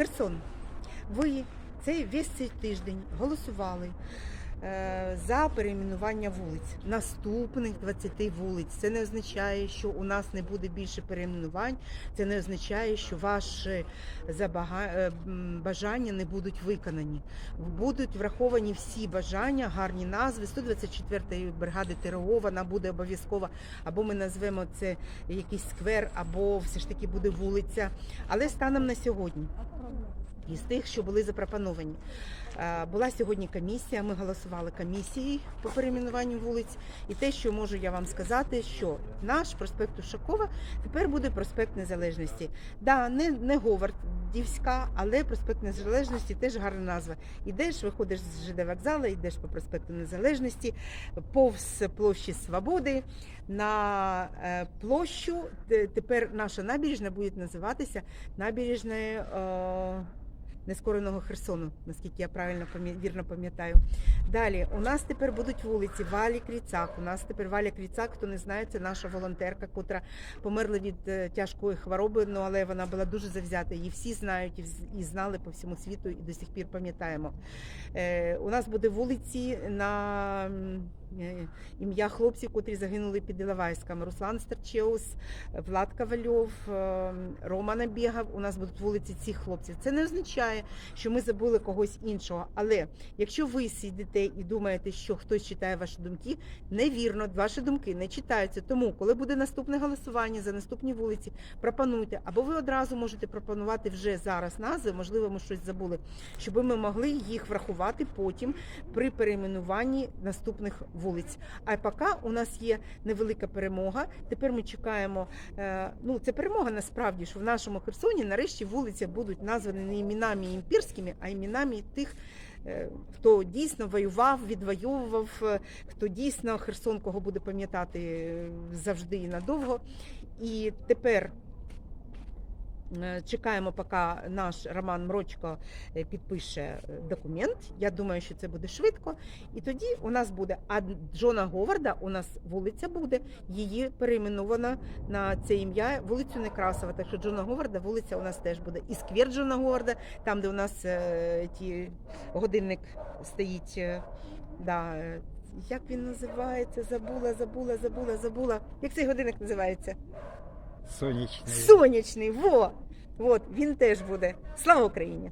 Херсон. Ви цей весь цей тиждень голосували за перейменування вулиць, наступних 20 вулиць. Це не означає, що у нас не буде більше перейменувань. Це не означає, що ваші забага... е, бажання не будуть виконані. Будуть враховані всі бажання, гарні назви. 124-ї бригади ТРО вона буде обов'язково, або ми назвемо це якийсь сквер, або все ж таки буде вулиця. Але станом на сьогодні із тих, що були запропоновані. Е, Була сьогодні комісія, ми голосували комісією по перейменуванню вулиць. І те, що можу я вам сказати, що наш проспект Ушакова тепер буде проспект Незалежності. Да, не, не Говардівська, але проспект Незалежності теж гарна назва. Ідеш, виходиш з ЖД вокзалу, йдеш по проспекту Незалежності, повз площі Свободи на е, площу. Тепер наша набережна буде називатися набережною. Нескореного Херсону, наскільки я правильно вірно пам'ятаю. Далі у нас тепер будуть вулиці Валі Кріцак. У нас тепер Валя Кріцак, хто не знає, це наша волонтерка, котра померла від е, тяжкої хвороби. Ну але вона була дуже завзята. Її всі знають і знали по всьому світу, і до сих пір пам'ятаємо. Е, у нас буде вулиці на ім'я хлопців, котрі загинули під Іловайськом. Руслан Старчеус, Влад Ковальов, е, Рома Набігав. У нас будуть вулиці цих хлопців. Це не означає, що ми забули когось іншого. Але якщо ви сидите і думаєте, що хтось читає ваші думки, невірно, ваші думки не читаються. Тому, коли буде наступне голосування за наступні вулиці, пропонуйте, або ви одразу можете пропонувати вже зараз назви, можливо, ми щось забули, щоб ми могли їх врахувати потім при перейменуванні наступних вулиць. А поки у нас є невелика перемога. Тепер ми чекаємо. е, Ну, це перемога насправді, що в нашому Херсоні нарешті вулиці будуть названі не іменами імперськими, а іменами тих. е, Хто дійсно воював, відвоював, е, хто дійсно Херсон, кого буде пам'ятати завжди і надовго. І тепер Чекаємо, поки наш Роман Мрочко е, підпише е, документ. Я думаю, що це буде швидко. І тоді у нас буде а Джона Говарда. У нас вулиця буде. Її перейменована на це ім'я вулицю Некрасова. Так що Джона Говарда вулиця у нас теж буде. І сквер Джона Говарда, там де у нас е, ті годинник стоїть. е, да, е, як він називається? Забула, забула, забула, забула. Як цей годинник називається? Сонячний. Сонячний, во! От, він теж буде. Слава Україні!